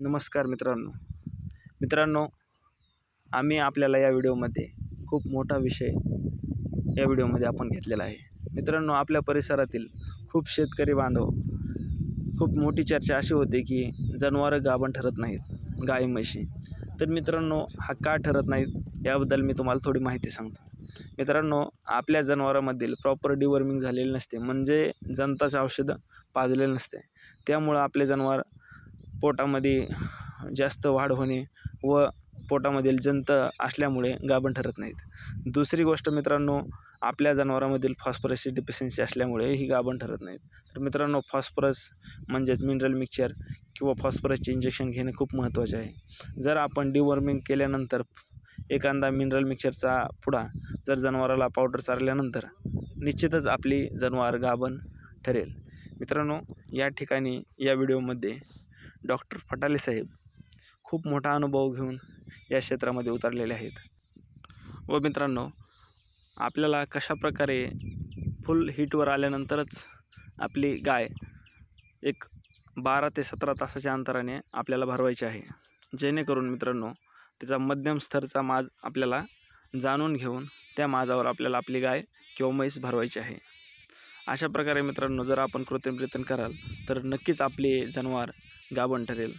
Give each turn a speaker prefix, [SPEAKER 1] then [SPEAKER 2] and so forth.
[SPEAKER 1] नमस्कार मित्रांनो. मित्रांनो आम्ही आपल्याला या व्हिडिओमध्ये खूप मोठा विषय या व्हिडिओमध्ये आपण घेतलेला आहे. मित्रांनो आपल्या परिसरातील खूप शेतकरी बांधव खूप मोठी चर्चा अशी होते की जनावरं गाभण ठरत नाहीत गाय म्हशी. तर मित्रांनो हा का ठरत नाहीत याबद्दल मी तुम्हाला थोडी माहिती सांगतो. मित्रांनो आपल्या जनावरांमधील प्रॉपर डिवर्मिंग झालेले नसते. म्हणजे जनताचे औषधं पाजलेलं नसते. त्यामुळं आपले जनावर पोटामध्ये जास्त वाढ होणे व पोटामधील जंत असल्यामुळे गाभण ठरत नाहीत. दुसरी गोष्ट मित्रांनो आपल्या जनावरांमधील फॉस्फरसची डिफिशियन्सी असल्यामुळे ही गाभण ठरत नाहीत. तर मित्रांनो फॉस्फरस म्हणजेच मिनरल मिक्सचर किंवा फॉस्फरसचे इंजेक्शन घेणे खूप महत्त्वाचे आहे. जर आपण डिवॉर्मिंग केल्यानंतर एखादा मिनरल मिक्सचरचा पुडा जर जनावराला पावडर चारल्यानंतर निश्चितच आपली जनावर गाभण ठरेल. मित्रांनो या ठिकाणी या व्हिडिओमध्ये डॉक्टर फटाले साहेब खूप मोठा अनुभव घेऊन या क्षेत्रामध्ये उतरलेले आहेत. व मित्रांनो आपल्याला कशाप्रकारे फुल हीटवर आल्यानंतरच आपली गाय एक बारा ते सतरा तासाच्या अंतराने आपल्याला भरवायची आहे. जेणेकरून मित्रांनो त्याचा मध्यम स्तरचा माज आपल्याला जाणून घेऊन त्या माजावर आपल्याला आपली गाय किंवा म्हैस भरवायची आहे. अशा प्रकारे मित्रांनो जर आपण कृत्रिम रेतन कराल तर नक्कीच आपले जनावर गाभण ठरेल